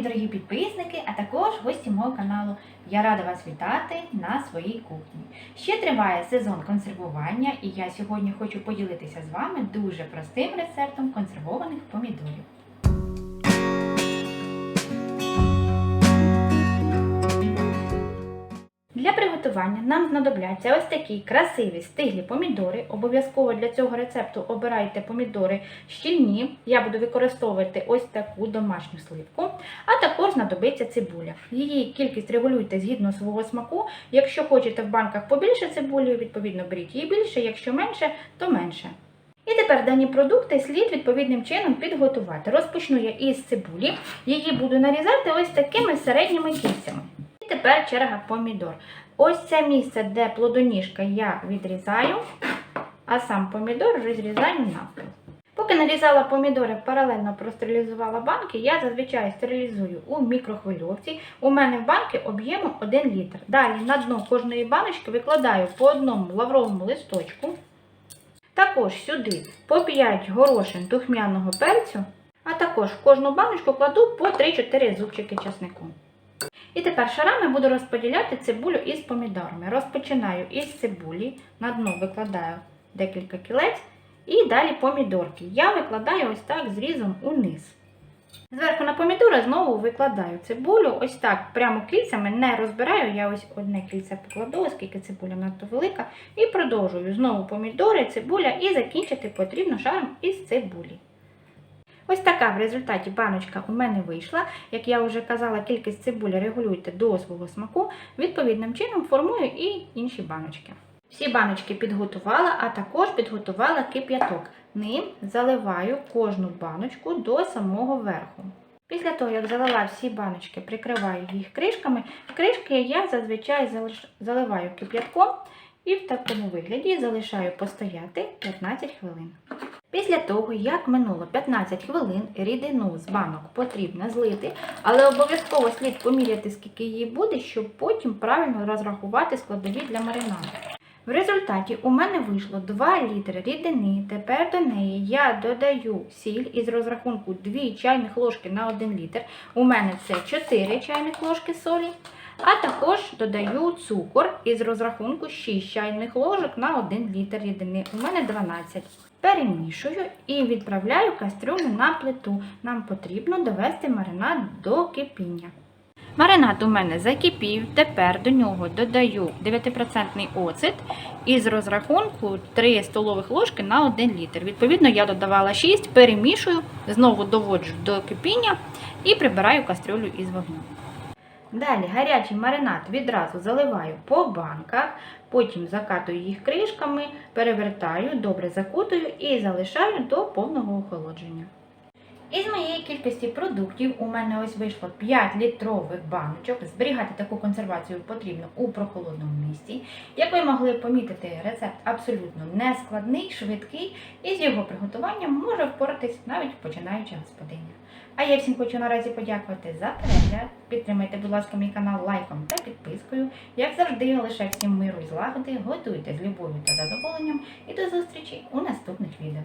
дорогі підписники, а також гості мого каналу. Я рада вас вітати на своїй кухні. Ще триває сезон консервування, і я сьогодні хочу поділитися з вами дуже простим рецептом консервованих помідорів. Для приготування нам знадобляться ось такі красиві стиглі помідори. Обов'язково для цього рецепту обирайте помідори щільні. Я буду використовувати ось таку домашню сливку, а також знадобиться цибуля. Її кількість регулюйте згідно свого смаку. Якщо хочете в банках побільше цибулі, відповідно беріть її більше, якщо менше, то менше. І тепер дані продукти слід відповідним чином підготувати. Розпочну я із цибулі. Її буду нарізати ось такими середніми кільцями. Тепер черга помідор. Ось це місце, де плодоніжка я відрізаю, а сам помідор розрізаю навпіл. Поки нарізала помідори, паралельно простерилізувала банки, я зазвичай стерилізую у мікрохвильовці. У мене в банки об'ємом 1 літр. Далі на дно кожної баночки викладаю по одному лавровому листочку. Також сюди по 5 горошин тухмяного перцю, а також в кожну баночку кладу по 3-4 зубчики часнику. І тепер шарами буду розподіляти цибулю із помідорами. Розпочинаю із цибулі, на дно викладаю декілька кілець і далі помідорки. Я викладаю ось так зрізом униз. Зверху на помідори знову викладаю цибулю, ось так прямо кільцями не розбираю. Я ось одне кільце покладу, оскільки цибуля надто велика. І продовжую знову помідори, цибуля і закінчити потрібно шаром із цибулі. Ось така в результаті баночка у мене вийшла. Як я вже казала, кількість цибулі регулюйте до свого смаку. Відповідним чином формую і інші баночки. Всі баночки підготувала, а також підготувала кип'яток. Ним заливаю кожну баночку до самого верху. Після того, як залила всі баночки, прикриваю їх кришками. Кришки я зазвичай заливаю кип'ятком і в такому вигляді залишаю постояти 15 хвилин. Після того, як минуло 15 хвилин, рідину з банок потрібно злити, але обов'язково слід поміряти, скільки її буде, щоб потім правильно розрахувати складові для маринаду. В результаті у мене вийшло 2 літри рідини. Тепер до неї я додаю сіль із розрахунку 2 чайних ложки на 1 літр. У мене це 4 чайних ложки солі. А також додаю цукор із розрахунку 6 чайних ложок на 1 літр рідини. У мене 12. Перемішую і відправляю кастрюлю на плиту. Нам потрібно довести маринад до кипіння. Маринад у мене закипів. Тепер до нього додаю 9% оцет із розрахунку 3 столових ложки на 1 літр. Відповідно, я додавала 6, перемішую, знову доводжу до кипіння і прибираю кастрюлю із вогню. Далі гарячий маринад відразу заливаю по банках, потім закатую їх кришками, перевертаю, добре закутую і залишаю до повного охолодження. Із моєї кількості продуктів у мене ось вийшло 5 літрових баночок. Зберігати таку консервацію потрібно у прохолодному місці. Як ви могли помітити, рецепт абсолютно нескладний, швидкий, і з його приготуванням може впоратись навіть починаюча господиня. А я всім хочу наразі подякувати за перегляд. Підтримайте, будь ласка, мій канал лайком та підпискою. Як завжди, лише всім миру і злагоди, готуйте з любов'ю та задоволенням і до зустрічі у наступних відео.